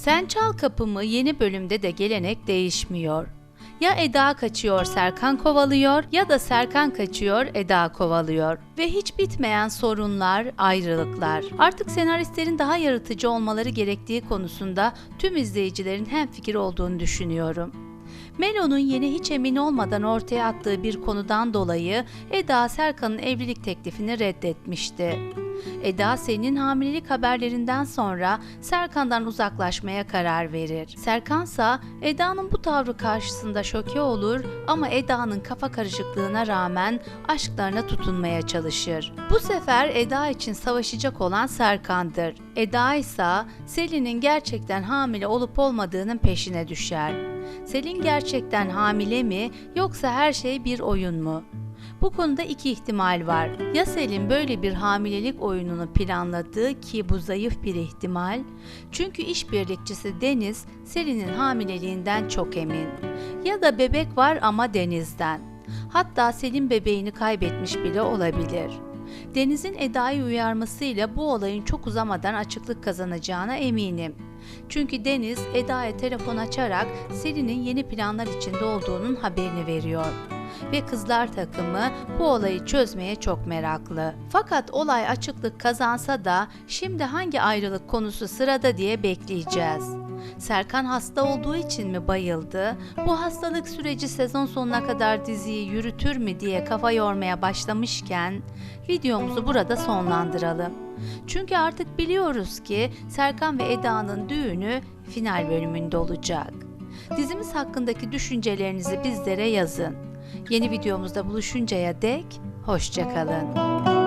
Sen Çal Kapımı yeni bölümde de gelenek değişmiyor. Ya Eda kaçıyor Serkan kovalıyor ya da Serkan kaçıyor Eda kovalıyor. Ve hiç bitmeyen sorunlar, ayrılıklar. Artık senaristlerin daha yaratıcı olmaları gerektiği konusunda tüm izleyicilerin hemfikir olduğunu düşünüyorum. Melo'nun yeni hiç emin olmadan ortaya attığı bir konudan dolayı Eda Serkan'ın evlilik teklifini reddetmişti. Eda senin hamilelik haberlerinden sonra Serkan'dan uzaklaşmaya karar verir. Serkansa Eda'nın bu tavrı karşısında şoke olur ama Eda'nın kafa karışıklığına rağmen aşklarına tutunmaya çalışır. Bu sefer Eda için savaşacak olan Serkan'dır. Eda ise Selin'in gerçekten hamile olup olmadığının peşine düşer. Selin gerçekten hamile mi yoksa her şey bir oyun mu? Bu konuda iki ihtimal var. Ya Selin böyle bir hamilelik oyununu planladı ki bu zayıf bir ihtimal. Çünkü işbirlikçisi Deniz Selin'in hamileliğinden çok emin. Ya da bebek var ama Deniz'den. Hatta Selin bebeğini kaybetmiş bile olabilir. Deniz'in Eda'yı uyarmasıyla bu olayın çok uzamadan açıklık kazanacağına eminim. Çünkü Deniz Eda'ya telefon açarak Selin'in yeni planlar içinde olduğunun haberini veriyor ve kızlar takımı bu olayı çözmeye çok meraklı. Fakat olay açıklık kazansa da şimdi hangi ayrılık konusu sırada diye bekleyeceğiz. Serkan hasta olduğu için mi bayıldı? Bu hastalık süreci sezon sonuna kadar diziyi yürütür mü diye kafa yormaya başlamışken videomuzu burada sonlandıralım. Çünkü artık biliyoruz ki Serkan ve Eda'nın düğünü final bölümünde olacak. Dizimiz hakkındaki düşüncelerinizi bizlere yazın. Yeni videomuzda buluşuncaya dek hoşçakalın.